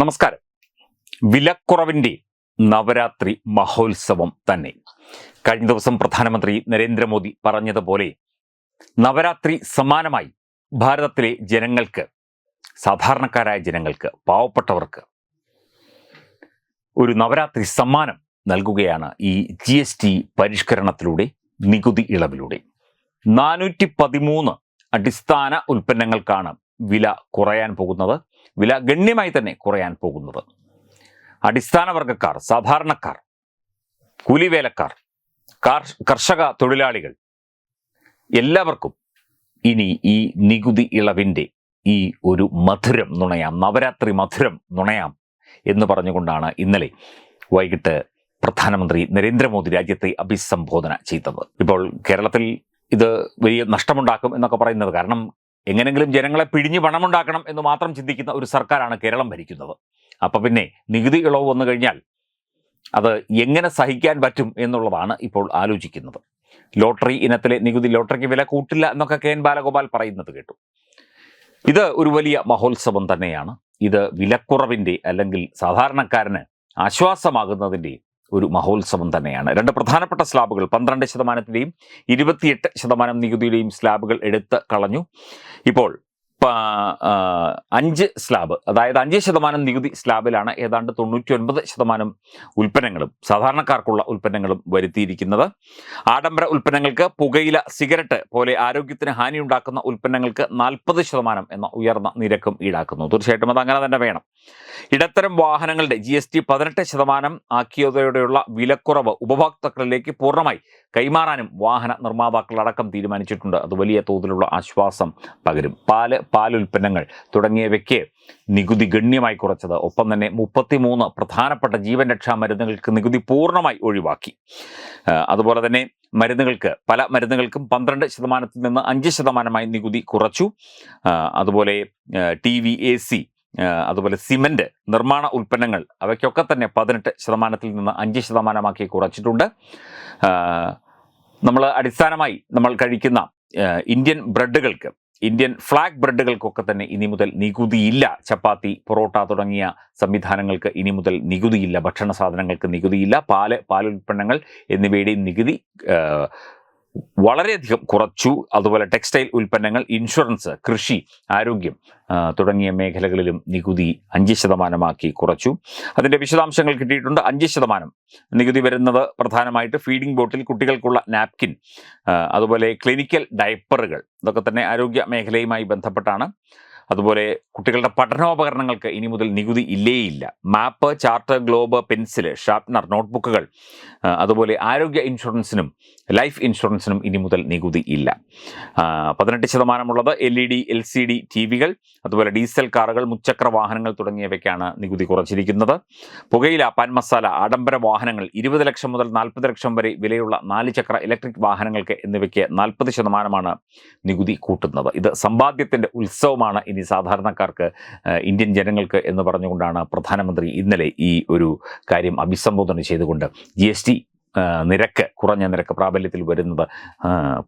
നമസ്കാരം. വിലക്കുറവിന്റെ നവരാത്രി മഹോത്സവം തന്നെ. കഴിഞ്ഞ ദിവസം പ്രധാനമന്ത്രി നരേന്ദ്രമോദി പറഞ്ഞതുപോലെ നവരാത്രി സമാനമായി ഭാരതത്തിലെ ജനങ്ങൾക്ക് സാധാരണക്കാരായ ജനങ്ങൾക്ക് പാവപ്പെട്ടവർക്ക് ഒരു നവരാത്രി സമ്മാനം നൽകുകയാണ് ഈ ജി എസ് ടി പരിഷ്കരണത്തിലൂടെ നികുതി ഇളവിലൂടെ. നാനൂറ്റി പതിമൂന്ന് അടിസ്ഥാന ഉൽപ്പന്നങ്ങൾക്കാണ് വില കുറയാൻ പോകുന്നത്. വില ഗണ്യമായി തന്നെ കുറയാൻ പോകുന്നത്. അടിസ്ഥാന വർഗക്കാർ സാധാരണക്കാർ കൂലിവേലക്കാർ കർഷക തൊഴിലാളികൾ എല്ലാവർക്കും ഇനി ഈ നികുതി ഇളവിന്റെ ഈ ഒരു മധുരം നുണയാം നവരാത്രി മധുരം നുണയാം എന്ന് പറഞ്ഞുകൊണ്ടാണ് ഇന്നലെ വൈകിട്ട് പ്രധാനമന്ത്രി നരേന്ദ്രമോദി രാജ്യത്തെ അഭിസംബോധന ചെയ്തത്. ഇപ്പോൾ കേരളത്തിൽ ഇത് വലിയ നഷ്ടമുണ്ടാക്കും എന്നൊക്കെ പറയുന്നത് കാരണം എങ്ങനെങ്കിലും ജനങ്ങളെ പിഴിഞ്ഞ് പണമുണ്ടാക്കണം എന്ന് മാത്രം ചിന്തിക്കുന്ന ഒരു സർക്കാരാണ് കേരളം ഭരിക്കുന്നത്. അപ്പം പിന്നെ നികുതി ഇളവ് വന്നു കഴിഞ്ഞാൽ അത് എങ്ങനെ സഹിക്കാൻ പറ്റും എന്നുള്ളതാണ് ഇപ്പോൾ ആലോചിക്കുന്നത്. ലോട്ടറി ഇനത്തിലെ നികുതി ലോട്ടറിക്ക് വില കൂട്ടില്ല എന്നൊക്കെ കെ എൻ ബാലഗോപാൽ പറയുന്നത് കേട്ടു. ഇത് ഒരു വലിയ മഹോത്സവം തന്നെയാണ്. ഇത് വിലക്കുറവിന്റെ അല്ലെങ്കിൽ സാധാരണക്കാരന് ആശ്വാസമാകുന്നതിന്റെ ഒരു മഹോത്സവം തന്നെയാണ്. രണ്ട് പ്രധാനപ്പെട്ട സ്ലാബുകൾ പന്ത്രണ്ട് ശതമാനത്തിന്റെയും ഇരുപത്തിയെട്ട് ശതമാനം നികുതിയുടെയും സ്ലാബുകൾ എടുത്ത് കളഞ്ഞു. ഇപ്പോൾ അഞ്ച് സ്ലാബ് അതായത് അഞ്ച് ശതമാനം നികുതി സ്ലാബിലാണ് ഏതാണ്ട് തൊണ്ണൂറ്റി ഒൻപത് ശതമാനം ഉൽപ്പന്നങ്ങളും സാധാരണക്കാർക്കുള്ള ഉൽപ്പന്നങ്ങളും വരുത്തിയിരിക്കുന്നത്. ആഡംബര ഉൽപ്പന്നങ്ങൾക്ക് പുകയില സിഗരറ്റ് പോലെ ആരോഗ്യത്തിന് ഹാനിയുണ്ടാക്കുന്ന ഉൽപ്പന്നങ്ങൾക്ക് നാൽപ്പത് ശതമാനം എന്ന ഉയർന്ന നിരക്കും ഈടാക്കുന്നു. തീർച്ചയായിട്ടും അത് അങ്ങനെ തന്നെ വേണം. ഇടത്തരം വാഹനങ്ങളുടെ ജി എസ് ടി പതിനെട്ട് ശതമാനം ആക്കിയതോടെയുള്ള വിലക്കുറവ് ഉപഭോക്താക്കളിലേക്ക് പൂർണമായി കൈമാറാനും വാഹന നിർമ്മാതാക്കളടക്കം തീരുമാനിച്ചിട്ടുണ്ട്. അത് വലിയ തോതിലുള്ള ആശ്വാസം പകരും. പാൽ പാലുൽപ്പന്നങ്ങൾ തുടങ്ങിയവയ്ക്ക് നികുതി ഗണ്യമായി കുറച്ചത്. ഒപ്പം തന്നെ മുപ്പത്തിമൂന്ന് പ്രധാനപ്പെട്ട ജീവൻ രക്ഷാ മരുന്നുകൾക്ക് നികുതി പൂർണമായി ഒഴിവാക്കി. അതുപോലെ തന്നെ മരുന്നുകൾക്ക് പല മരുന്നുകൾക്കും പന്ത്രണ്ട് ശതമാനത്തിൽ നിന്ന് അഞ്ച് ശതമാനമായി നികുതി കുറച്ചു. അതുപോലെ ടി വി എ സി അതുപോലെ സിമന്റ് നിർമ്മാണ ഉൽപ്പന്നങ്ങൾ അവയ്ക്കൊക്കെ തന്നെ പതിനെട്ട് ശതമാനത്തിൽ നിന്ന് അഞ്ച് ശതമാനമാക്കി കുറച്ചിട്ടുണ്ട്. നമ്മൾ അടിസ്ഥാനമായി നമ്മൾ കഴിക്കുന്ന ഇന്ത്യൻ ബ്രെഡുകൾക്ക് ഇന്ത്യൻ ഫ്ലാഗ് ബ്രെഡുകൾക്കൊക്കെ തന്നെ ഇനി മുതൽ നികുതിയില്ല. ചപ്പാത്തി പൊറോട്ട തുടങ്ങിയ സംവിധാനങ്ങൾക്ക് ഇനി മുതൽ നികുതിയില്ല. ഭക്ഷണ സാധനങ്ങൾക്ക് നികുതിയില്ല. പാൽ പാലുൽപ്പന്നങ്ങൾ എന്നിവയുടെയും നികുതി വളരെയധികം കുറച്ചു. അതുപോലെ ടെക്സ്റ്റൈൽ ഉൽപ്പന്നങ്ങൾ ഇൻഷുറൻസ് കൃഷി ആരോഗ്യം തുടങ്ങിയ മേഖലകളിലും നികുതി അഞ്ച് ശതമാനമാക്കി കുറച്ചു. അതിന്റെ വിശദാംശങ്ങൾ കിട്ടിയിട്ടുണ്ട്. അഞ്ച് ശതമാനം നികുതി വരുന്നത് പ്രധാനമായിട്ട് ഫീഡിംഗ് ബോട്ടിൽ കുട്ടികൾക്കുള്ള നാപ്കിൻ അതുപോലെ ക്ലിനിക്കൽ ഡയപ്പറുകൾ ഇതൊക്കെ തന്നെ ആരോഗ്യ മേഖലയുമായി ബന്ധപ്പെട്ടാണ്. അതുപോലെ കുട്ടികളുടെ പഠനോപകരണങ്ങൾക്ക് ഇനി മുതൽ നികുതി ഇല്ലേയില്ല. Map charter globe pencil sharpener നോട്ട്ബുക്കുകൾ അതുപോലെ ആരോഗ്യ ഇൻഷുറൻസിനും ലൈഫ് ഇൻഷുറൻസിനും ഇനി മുതൽ നികുതി ഇല്ല. പതിനെട്ട് ശതമാനമുള്ളത് L E D L C D T വികൾ അതുപോലെ ഡീസൽ കാറുകൾ മുച്ചക്ര വാഹനങ്ങൾ തുടങ്ങിയവയ്ക്കാണ് നികുതി കുറച്ചിരിക്കുന്നത്. പുകയില പാൻ മസാല ആഡംബര വാഹനങ്ങൾ ഇരുപത് ലക്ഷം മുതൽ നാൽപ്പത് ലക്ഷം വരെ വിലയുള്ള നാല് ചക്ര ഇലക്ട്രിക് വാഹനങ്ങൾക്ക് എന്നിവയ്ക്ക് നാൽപ്പത് ശതമാനമാണ് നികുതി കൂട്ടുന്നത്. ഇത് സമ്പാദ്യത്തിന്റെ ഉത്സവമാണ് ഇനി സാധാരണക്കാർക്ക് ഇന്ത്യൻ ജനങ്ങൾക്ക് എന്ന് പറഞ്ഞുകൊണ്ടാണ് പ്രധാനമന്ത്രി ഇന്നലെ ഈ ഒരു കാര്യം അഭിസംബോധന ചെയ്തുകൊണ്ട് ജി എസ് ടി നിരക്ക് കുറഞ്ഞ നിരക്ക് പ്രാബല്യത്തിൽ വരുന്നത്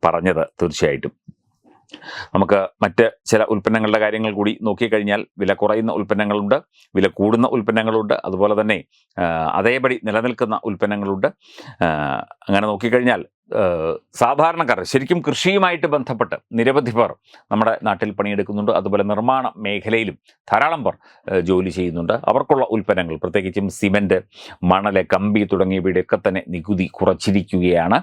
പറഞ്ഞത് തീർച്ചയായിട്ടും. നമുക്ക് മറ്റ് ചില ഉൽപ്പന്നങ്ങളുടെ കാര്യങ്ങൾ കൂടി നോക്കിക്കഴിഞ്ഞാൽ വില കുറയുന്ന ഉൽപ്പന്നങ്ങളുണ്ട് വില കൂടുന്ന ഉൽപ്പന്നങ്ങളുണ്ട് അതുപോലെ തന്നെ അതേപടി നിലനിൽക്കുന്ന ഉൽപ്പന്നങ്ങളുണ്ട്. അങ്ങനെ നോക്കിക്കഴിഞ്ഞാൽ സാധാരണക്കാർ ശരിക്കും കൃഷിയുമായിട്ട് ബന്ധപ്പെട്ട് നിരവധി പേർ നമ്മുടെ നാട്ടിൽ പണിയെടുക്കുന്നുണ്ട്. അതുപോലെ നിർമ്മാണ മേഖലയിലും ധാരാളം പേർ ജോലി ചെയ്യുന്നുണ്ട്. അവർക്കുള്ള ഉൽപ്പന്നങ്ങൾ പ്രത്യേകിച്ചും സിമന്റ് മണൽ കമ്പി തുടങ്ങിയവയുടെയൊക്കെ തന്നെ നികുതി കുറച്ചിരിക്കുകയാണ്.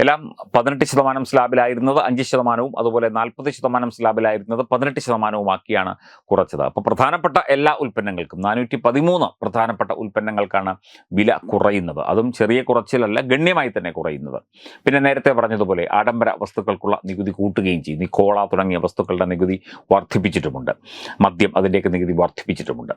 എല്ലാം പതിനെട്ട് ശതമാനം സ്ലാബിലായിരുന്നത് അഞ്ച് ശതമാനവും അതുപോലെ നാൽപ്പത് ശതമാനം സ്ലാബിലായിരുന്നത് പതിനെട്ട് ശതമാനവുമാക്കിയാണ് കുറച്ചത്. അപ്പോൾ പ്രധാനപ്പെട്ട എല്ലാ ഉൽപ്പന്നങ്ങൾക്കും നാനൂറ്റി പതിമൂന്ന് പ്രധാനപ്പെട്ട ഉൽപ്പന്നങ്ങൾക്കാണ് വില കുറയുന്നത്. അതും ചെറിയ കുറച്ചിലല്ല ഗണ്യമായി തന്നെ കുറയുന്നത്. പിന്നെ നേരത്തെ പറഞ്ഞതുപോലെ ആഡംബര വസ്തുക്കൾക്കുള്ള നികുതി കൂട്ടുകയും ചെയ്യും. ഈ കോള തുടങ്ങിയ വസ്തുക്കളുടെ നികുതി വർദ്ധിപ്പിച്ചിട്ടുമുണ്ട്. മദ്യം അതിന്റെയൊക്കെ നികുതി വർദ്ധിപ്പിച്ചിട്ടുമുണ്ട്.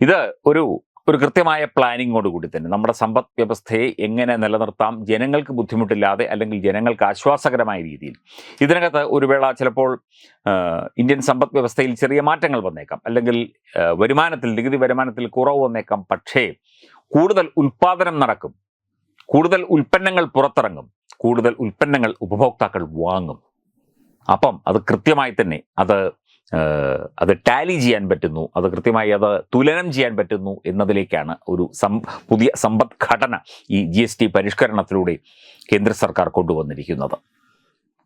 ഇത് ഒരു ഒരു കൃത്യമായ പ്ലാനിങ്ങോട് കൂടി തന്നെ നമ്മുടെ സമ്പദ് വ്യവസ്ഥയെ എങ്ങനെ നിലനിർത്താം ജനങ്ങൾക്ക് ബുദ്ധിമുട്ടില്ലാതെ അല്ലെങ്കിൽ ജനങ്ങൾക്ക് ആശ്വാസകരമായ രീതിയിൽ. ഇതിനകത്ത് ഒരു വേള ചിലപ്പോൾ ഇന്ത്യൻ സമ്പദ് വ്യവസ്ഥയിൽ ചെറിയ മാറ്റങ്ങൾ വന്നേക്കാം. അല്ലെങ്കിൽ വരുമാനത്തിൽ നികുതി വരുമാനത്തിൽ കുറവ് വന്നേക്കാം. പക്ഷേ കൂടുതൽ ഉൽപാദനം നടക്കും. കൂടുതൽ ഉൽപ്പന്നങ്ങൾ പുറത്തിറങ്ങും. കൂടുതൽ ഉൽപ്പന്നങ്ങൾ ഉപഭോക്താക്കൾ വാങ്ങും. അപ്പം അത് കൃത്യമായി തന്നെ അത് അത് ടാലി ചെയ്യാൻ പറ്റുന്നു അത് കൃത്യമായി അത് തുലനം ചെയ്യാൻ പറ്റുന്നു എന്നതിലേക്കാണ് ഒരു സം പുതിയ സമ്പദ്ഘടന ഈ ജി എസ് ടി പരിഷ്കരണത്തിലൂടെ കേന്ദ്ര സർക്കാർ കൊണ്ടുവന്നിരിക്കുന്നത്.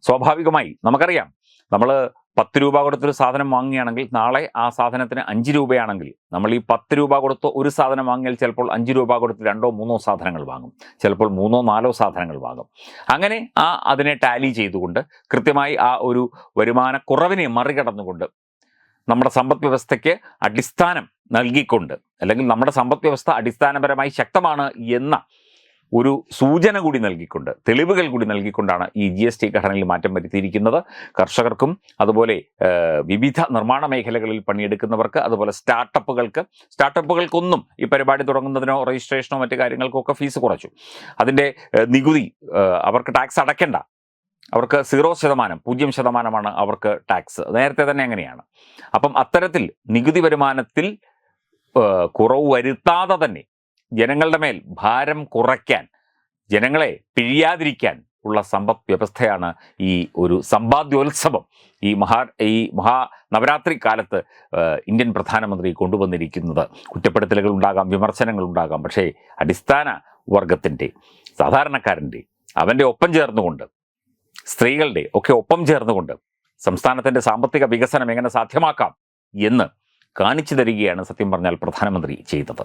സ്വാഭാവികമായി നമുക്കറിയാം നമ്മൾ പത്ത് രൂപ കൊടുത്തൊരു സാധനം വാങ്ങുകയാണെങ്കിൽ നാളെ ആ സാധനത്തിന് അഞ്ച് രൂപയാണെങ്കിൽ നമ്മൾ ഈ പത്ത് രൂപ കൊടുത്ത് ഒരു സാധനം വാങ്ങിയാൽ ചിലപ്പോൾ അഞ്ച് രൂപ കൊടുത്ത് രണ്ടോ മൂന്നോ സാധനങ്ങൾ വാങ്ങും. ചിലപ്പോൾ മൂന്നോ നാലോ സാധനങ്ങൾ വാങ്ങും. അങ്ങനെ ആ അതിനെ ടാലി ചെയ്തുകൊണ്ട് കൃത്യമായി ആ ഒരു വരുമാന കുറവിനെ മറികടന്നുകൊണ്ട് നമ്മുടെ സമ്പദ് വ്യവസ്ഥയ്ക്ക് അടിസ്ഥാനം നൽകിക്കൊണ്ട് അല്ലെങ്കിൽ നമ്മുടെ സമ്പദ് വ്യവസ്ഥ അടിസ്ഥാനപരമായി ശക്തമാണ് എന്ന ഒരു സൂചന കൂടി നൽകിക്കൊണ്ട് തെളിവുകൾ കൂടി നൽകിക്കൊണ്ടാണ് ഈ ജി എസ് ടി ഘടനയിൽ മാറ്റം വരുത്തിയിരിക്കുന്നത്. കർഷകർക്കും അതുപോലെ വിവിധ നിർമ്മാണ മേഖലകളിൽ പണിയെടുക്കുന്നവർക്ക് അതുപോലെ സ്റ്റാർട്ടപ്പുകൾക്ക് സ്റ്റാർട്ടപ്പുകൾക്കൊന്നും ഈ പരിപാടി തുടങ്ങുന്നതിനോ രജിസ്ട്രേഷനോ മറ്റു കാര്യങ്ങൾക്കോ ഒക്കെ ഫീസ് കുറച്ചു. അതിന്റെ നികുതി അവർക്ക് ടാക്സ് അടയ്ക്കേണ്ട. അവർക്ക് സീറോ ശതമാനം പൂജ്യം ശതമാനമാണ് അവർക്ക് ടാക്സ്. നേരത്തെ തന്നെ അങ്ങനെയാണ്. അപ്പം അത്തരത്തിൽ നികുതി വരുമാനത്തിൽ കുറവ് വരുത്താതെ തന്നെ ജനങ്ങളുടെ മേൽ ഭാരം കുറയ്ക്കാൻ ജനങ്ങളെ പിഴിയാതിരിക്കാൻ ഉള്ള സമ്പദ് വ്യവസ്ഥയാണ് ഈ ഒരു സമ്പാദ്യോത്സവം. ഈ മഹാ ഈ മഹാ നവരാത്രി കാലത്ത് ഇന്ത്യൻ പ്രധാനമന്ത്രി കൊണ്ടുവന്നിരിക്കുന്നത്. കുറ്റപ്പെടുത്തലുകൾ ഉണ്ടാകാം വിമർശനങ്ങൾ ഉണ്ടാകാം പക്ഷേ അടിസ്ഥാന വർഗത്തിന്റെ സാധാരണക്കാരന്റെ അവന്റെ ഒപ്പം ചേർന്നുകൊണ്ട് സ്ത്രീകളുടെ ഒക്കെ ഒപ്പം ചേർന്നുകൊണ്ട് സംസ്ഥാനത്തിന്റെ സാമ്പത്തിക വികസനം എങ്ങനെ സാധ്യമാക്കാം എന്ന് കാണിച്ചു തരികയാണ് സത്യം പറഞ്ഞാൽ പ്രധാനമന്ത്രി ചെയ്തത്.